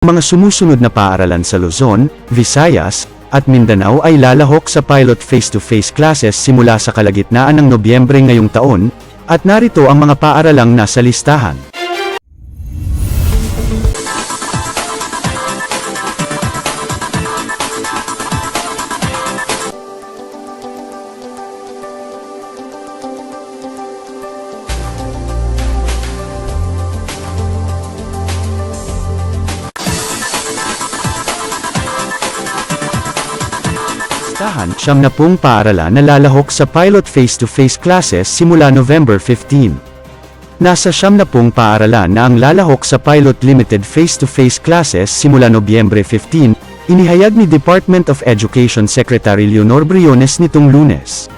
Mga sumusunod na paaralan sa Luzon, Visayas, at Mindanao ay lalahok sa pilot face-to-face classes simula sa kalagitnaan ng Nobyembre ngayong taon, at narito ang mga paaralang nasa listahan. Listahan, siyam na pong paaralan na lalahok sa pilot face-to-face classes simula November 15. Nasa siyam na pong paaralan na ang lalahok sa pilot limited face-to-face classes simula Nobyembre 15, inihayag ni Department of Education Secretary Leonor Briones nitong lunes.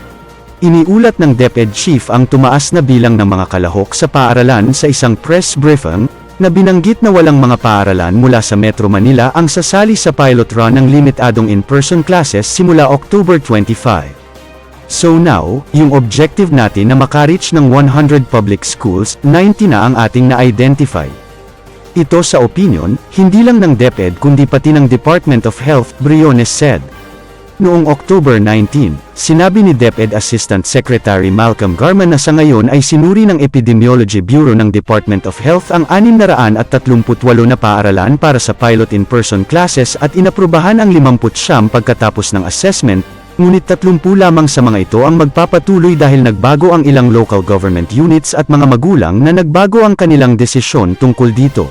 Iniulat ng DepEd Chief ang tumaas na bilang ng mga kalahok sa paaralan sa isang press briefing, na binanggit na walang mga paaralan mula sa Metro Manila ang sasali sa pilot run ng limitadong in-person classes simula October 25. So now, yung objective natin na makareach ng 100 public schools, 90 na ang ating na-identify. Ito sa opinion, hindi lang ng DepEd kundi pati ng Department of Health, Briones said. Noong October 19, sinabi ni DepEd Assistant Secretary Malcolm Garman na sa ngayon ay sinuri ng Epidemiology Bureau ng Department of Health ang 638 na paaralan para sa pilot in-person classes at inaprubahan ang 50 pagkatapos ng assessment, ngunit 30 lamang sa mga ito ang magpapatuloy dahil nagbago ang ilang local government units at mga magulang na nagbago ang kanilang desisyon tungkol dito.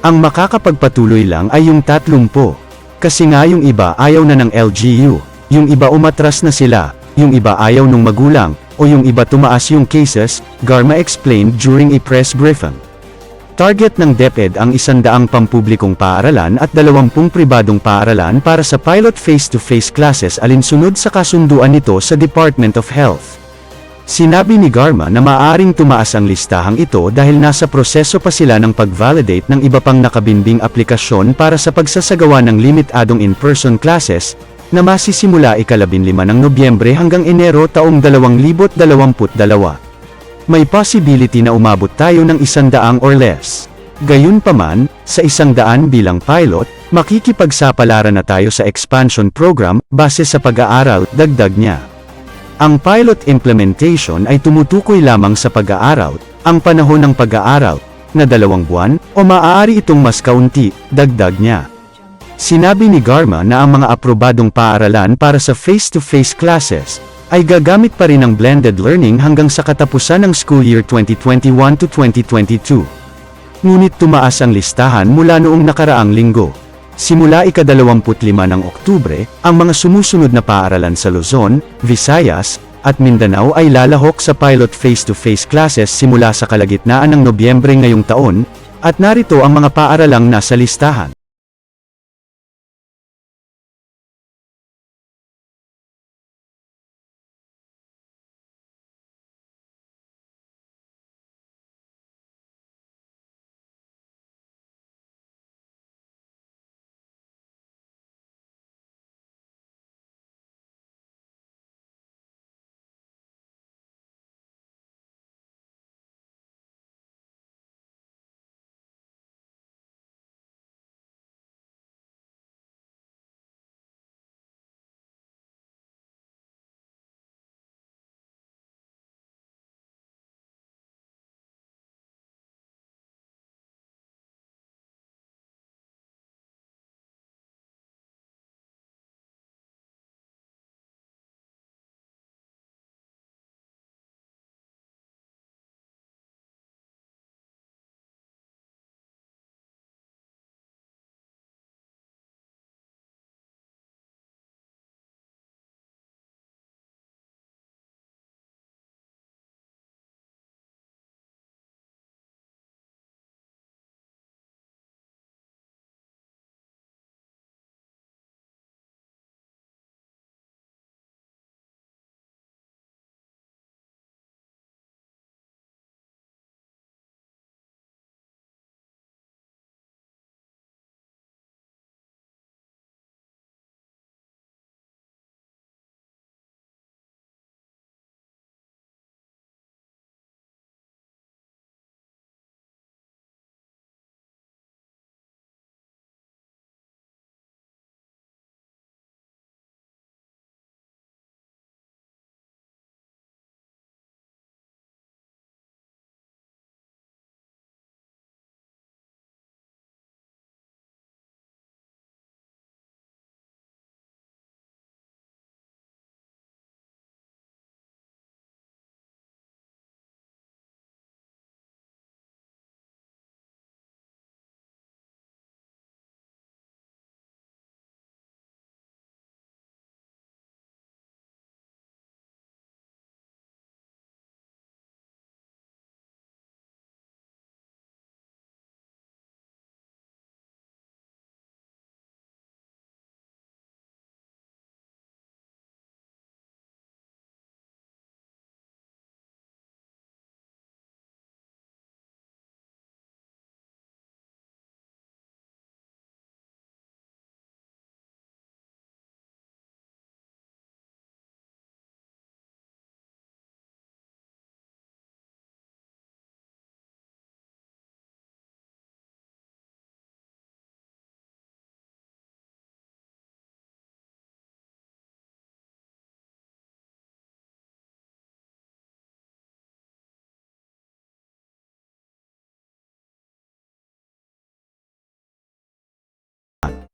Ang makakapagpatuloy lang ay yung 30. Kasi nga yung iba ayaw na ng LGU, yung iba umatras na sila, yung iba ayaw nung magulang, o yung iba tumaas yung cases, Garma explained during a press briefing. Target ng DepEd ang isandaang pampublikong paaralan at dalawampung pribadong paaralan para sa pilot face-to-face classes alinsunod sa kasunduan nito sa Department of Health. Sinabi ni Garma na maaaring tumaas ang listahang ito dahil nasa proseso pa sila ng pag-validate ng iba pang nakabinding aplikasyon para sa pagsasagawa ng limitadong in-person classes, na masisimula ikalabinlima ng Nobyembre hanggang Enero taong 2022. May possibility na umabot tayo ng isandaang or less. Gayunpaman, sa isandaan bilang pilot, makikipagsapalaran na tayo sa expansion program, base sa pag-aaral, dagdag niya. Ang pilot implementation ay tumutukoy lamang sa pag-aaral, ang panahon ng pag-aaral, na dalawang buwan, o maaari itong mas kaunti, dagdag niya. Sinabi ni Garma na ang mga aprobadong paaralan para sa face-to-face classes, ay gagamit pa rin ng blended learning hanggang sa katapusan ng school year 2021 to 2022. Ngunit tumaas ang listahan mula noong nakaraang linggo. Simula ika-25 ng Oktubre, ang mga sumusunod na paaralan sa Luzon, Visayas, at Mindanao ay lalahok sa pilot face-to-face classes simula sa kalagitnaan ng Nobyembre ngayong taon, at narito ang mga paaralang nasa listahan.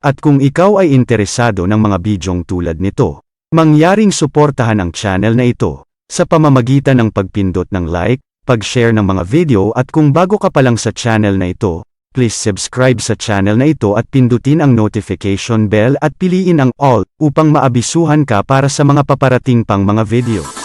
At kung ikaw ay interesado ng mga bidyong tulad nito, mangyaring suportahan ang channel na ito, sa pamamagitan ng pagpindot ng like, pag-share ng mga video at kung bago ka pa lang sa channel na ito, please subscribe sa channel na ito at pindutin ang notification bell at piliin ang all upang maabisuhan ka para sa mga paparating pang mga video.